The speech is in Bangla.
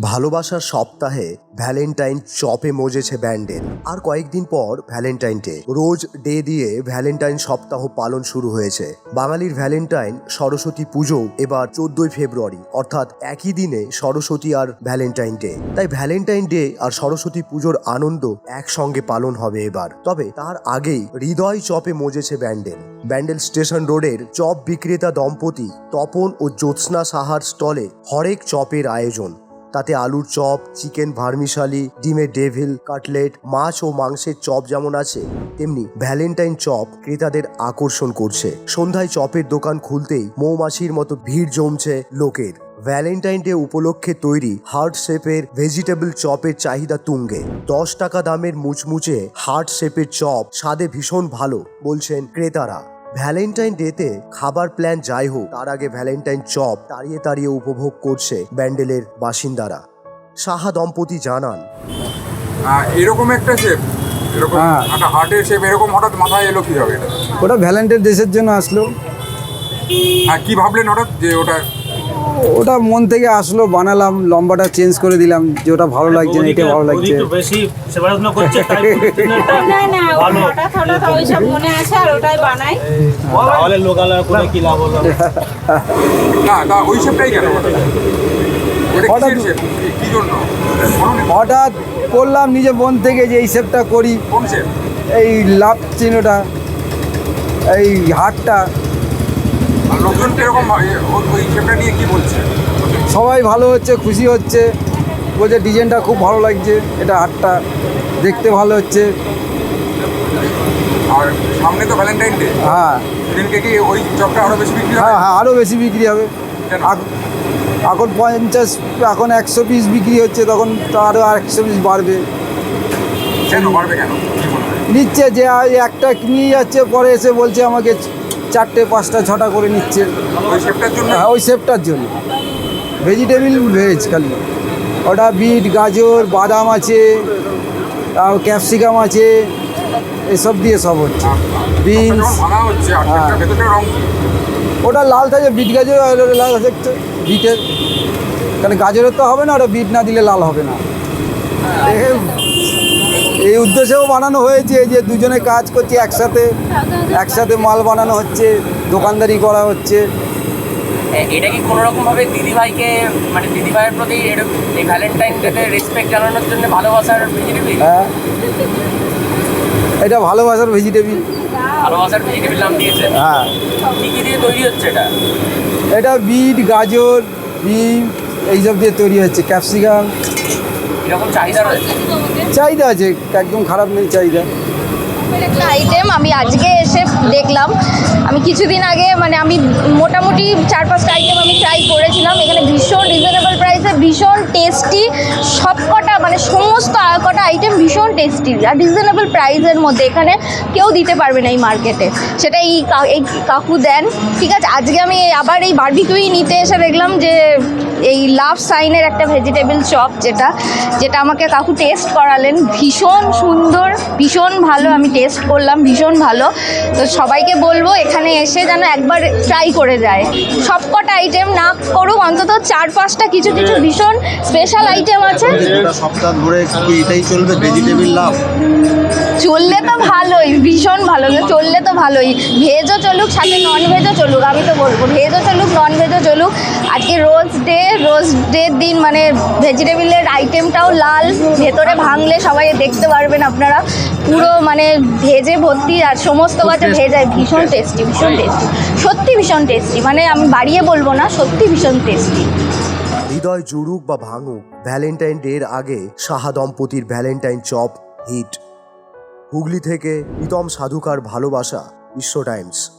ভালোবাসার সপ্তাহে ভ্যালেন্টাইন চপে মজেছে ব্যান্ডেল আর কয়েকদিন পর ভ্যালেন্টাইন ডে রোজ ডে দিয়ে ভ্যালেন্টাইন সপ্তাহ পালন শুরু হয়েছে। বাঙালির ভ্যালেন্টাইন সরস্বতী পুজো এবার চোদ্দই ফেব্রুয়ারি, অর্থাৎ একই দিনে সরস্বতী আর ভ্যালেন্টাইন ডে তাই ভ্যালেন্টাইন ডে আর সরস্বতী পুজোর আনন্দ একসঙ্গে পালন হবে এবার। তবে তার আগেই হৃদয় চপে মজেছে ব্যান্ডেল ব্যান্ডেল স্টেশন রোডের চপ বিক্রেতা দম্পতি তপন ও জ্যোৎস্না সাহার স্টলে হরেক চপের আয়োজন। তাতে আলুর চপ, চিকেন ভার্মিশালি, ডিমের ডেভিল, কাটলেট, মাছ ও মাংসের চপ যেমন আছে, তেমনি ভ্যালেন্টাইন চপ ক্রেতাদের আকর্ষণ করছে। সন্ধ্যায় চপের দোকান খুলতেই মৌমাছির মতো ভিড় জমছে লোকের। ভ্যালেন্টাইন ডে উপলক্ষে তৈরি হার্ট শেপের ভেজিটেবল চপের চাহিদা তুঙ্গে। দশ টাকা দামের মুচমুচে হার্ট শেপের চপ স্বাদে ভীষণ ভালো, বলছেন ক্রেতারা। ভ্যালেন্টাইন ডেতে খাবার প্ল্যান যাই হোক তার আগে ভ্যালেন্টাইন চপ তাড়িয়ে তাড়িয়ে উপভোগ করছে ব্যান্ডেলের বাসিন্দারা। সাহা দম্পতি জানান। এরকম একটা শেপ এরকম হ্যাঁ। একটা হার্টের শেপ এরকম হঠাৎ মাথায় এলো কি হবে? ওটা ভ্যালেন্টাইন দেশের জন্য আসলো। হ্যাঁ কি ভাবলেন হঠাৎ যে ওটা ওটা মন থেকে আসলো বানালাম লম্বাটা চেঞ্জ করে দিলাম যে ওটা ভালো লাগছে না এটা ভালো। লাগছে হঠাৎ মনে করলাম নিজে মন থেকে যে এই শেপটা করি। এই লাভ চিহ্নটা এই হাটটা লোকজন কীরকম ওই নিয়ে কি বলছে? সবাই ভালো হচ্ছে খুশি হচ্ছে। বলছে ডিজাইনটা খুব ভালো লাগছে এটা হাটটা দেখতে ভালো হচ্ছে। আর সামনে তো ভ্যালেন্টাইন ডে হ্যাঁ। সেদিনকে কি ওই চপটা আরও বেশি বিক্রি হ্যাঁ হবে? হ্যাঁ আরও বেশি বিক্রি হবে? এখন পঞ্চাশ এখন একশো পিস বিক্রি হচ্ছে তখন আরও একশো পিস বাড়বে। নিচ্ছে যে একটা নিয়ে যাচ্ছে পরে এসে বলছে আমাকে চারটে পাঁচটা ছটা করে নিচ্ছে। হ্যাঁ ওই শেপটার জন্য। ভেজিটেবিল ভেজ খালি। ওটা বিট গাজর বাদাম আছে ক্যাপসিকাম আছে এসব দিয়ে সব হচ্ছে। বিনস হ্যাঁ। ওটা লাল থাকে বিট গাজর লাল থাকছে বিটের। কারণ গাজরের তো হবে না ওটা বিট না দিলে লাল হবে না। এ- এই উদ্দেশ্যেও বানানো হয়েছে যে দুজনে কাজ করছে একসাথে একসাথে মাল বানানো হচ্ছে দোকানদারি করা হচ্ছে। এটা কি কোনো রকম ভাবে দিদিভাইকে মানে দিদিভাইয়ের প্রতি এই ভ্যালেন্টাইন ডেতে রেসপেক্ট জানানোর জন্য ভালোবাসার ভেজিটেবিল হ্যাঁ। এটা ভালোবাসার ভেজিটেবিল ভালোবাসার ভেজিটেবিল নাম দিয়েছে হ্যাঁ। কি কি দিয়ে তৈরি হচ্ছে এটা? এটা বিট গাজর বিম এইসব দিয়ে তৈরি হচ্ছে। ক্যাপসিকাম চাহিদা আছে একদম খারাপ নেই চাহিদা। একটা আইটেম আমি আজকে এসে দেখলাম। আমি কিছুদিন আগে মানে আমি মোটামুটি চার পাঁচটা আইটেম আমি ট্রাই করেছিলাম। এখানে ভীষণ রিজনেবল প্রাইসে ভীষণ টেস্টি সব কটা মানে সমস্ত কটা আইটেম ভীষণ টেস্টি আর রিজনেবল প্রাইসের মধ্যে এখানে কেউ দিতে পারবে না এই মার্কেটে সেটা এই এই কাকু দেন। ঠিক আছে, আজকে আমি আবার এই বার্বিকিউই নিতে এসে দেখলাম যে এই লাভ সাইনের একটা ভেজিটেবল চপ যেটা যেটা আমাকে কাকু টেস্ট করালেন। ভীষণ সুন্দর, ভীষণ ভালো। আমি টেস্ট করলাম ভীষণ ভালো। তো সবাইকে বলব এখানে এসে যেন একবার ট্রাই করে যায়। সব কটা আইটেম না করুক অন্তত চার পাঁচটা কিছু কিছু ভীষণ স্পেশাল আইটেম আছে। চল সপ্তাহ ধরে এটাই চলবে? ভেজিটেবিল লাভ ভালোই ভীষণ ভালো চললে তো ভালোই। ভেজও চলুক সাথে নন ভেজও চলুক আমি তো বলব ভেজও চলুক নন ভেজও চলুক আজকে রোজ ডে রোজ ডের দিন মানে ভেজিটেবিলের আইটেমটাও লাল ভেতরে ভাঙলে সবাই দেখতে পারবেন আপনারা। পুরো মানে ভেজে ভর্তি আর সমস্ত গাছে ভেজায় ভীষণ টেস্টি ভীষণ টেস্টি সত্যি ভীষণ টেস্টি মানে আমি বাড়িয়ে বলব না সত্যি ভীষণ টেস্টি হৃদয় জুড়ুক বা ভাঙুক ভ্যালেন্টাইন ডের আগে সাহা দম্পতির ভ্যালেন্টাইন চপ হিট হুগলি থেকে প্রীতম সাধুকার ভালোবাসা বিশ্ব টাইমস।